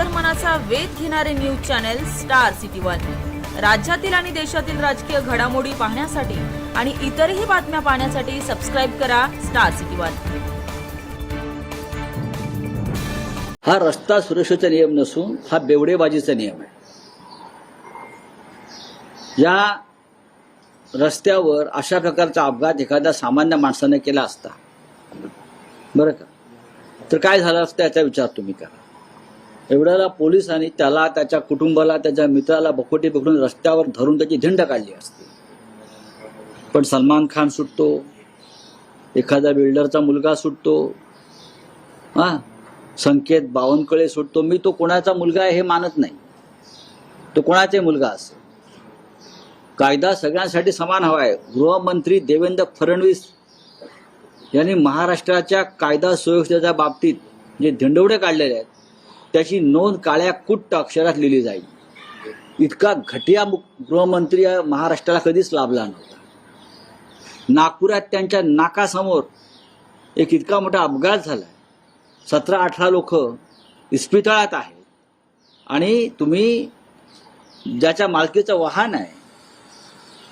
अंतर्मनाचा वेध घेणारे news channel star city one. राज्यातील आणि देशातील राजकीय घडामोडी पाहण्यासाठी आणि इतरही बातम्या पाहण्यासाठी सबस्क्राईब करा स्टार सिटी वन. हा रस्ता सुरक्षेचा नियम नसून हा बेवडेबाजीचा नियम आहे. या रस्त्यावर अशा प्रकारचा अपघात एखाद्या सामान्य माणसाने केला असता. बरं का? तर काय झालं असतं याचा विचार तुम्ही करा. एवढ्याला पोलिसांनी त्याला त्याच्या कुटुंबाला त्याच्या मित्राला बखोटी पकडून रस्त्यावर धरून त्याची धिंड काढली असते. पण सलमान खान सुटतो. एखादा बिल्डरचा मुलगा सुटतो. हा? संकेत बावनकळे सुटतो. मी तो कोणाचा मुलगा आहे हे मानत नाही. तो कोणाचा मुलगा असेल? कायदा सगळ्यांसाठी समान हवा आहे. गृहमंत्री देवेंद्र फडणवीस यांनी महाराष्ट्राच्या कायदा सुव्यवस्थेच्या बाबतीत जे धिंडवडे काढलेले आहेत त्याची नोंद काळ्या कुट्ट अक्षरात लिहिली जाईल. इतका घटिया गृहमंत्री महाराष्ट्राला कधीच लाभला नव्हता. नागपुरात त्यांच्या नाकासमोर एक इतका मोठा अपघात झाला सतरा अठरा लोक इस्पितळात आहेत. आणि तुम्ही ज्याच्या मालकीचं वाहन आहे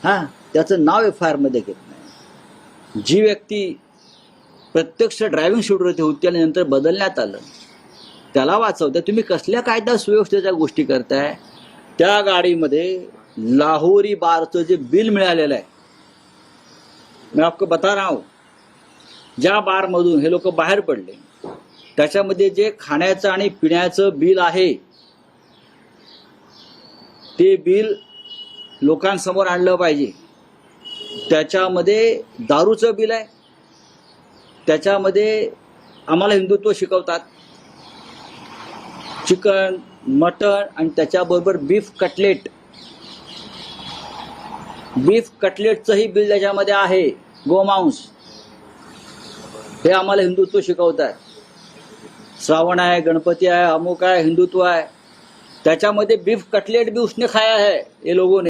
हा त्याचं नाव एफ आय आरमध्ये घेत नाही. जी व्यक्ती प्रत्यक्ष ड्रायव्हिंग सीटवरती होती आणि नंतर बदलण्यात आलं त्याला वाचवता तुम्ही कसल्या कायदा सुव्यवस्थेच्या गोष्टी करताय? त्या गाडीमध्ये लाहोरी बारचं जे बिल मिळालेलं आहे. मी आपको बता रहा हूं. ज्या बारमधून हे लोक बाहेर पडले त्याच्यामध्ये जे खाण्याचं आणि पिण्याचं बिल आहे ते बिल लोकांसमोर आणलं पाहिजे. त्याच्यामध्ये दारूचं बिल आहे. त्याच्यामध्ये आम्हाला हिंदुत्व शिकवतात. चिकन मटण आणि त्याच्याबरोबर बीफ कटलेट बीफ कटलेटचंही बिल त्याच्यामध्ये आहे. गोमांस हे आम्हाला हिंदुत्व शिकवतात. श्रावण आहे गणपती आहे अमुक आहे हिंदुत्व आहे. त्याच्यामध्ये बीफ कटलेट भी उसने खाया है ये लोगों ने.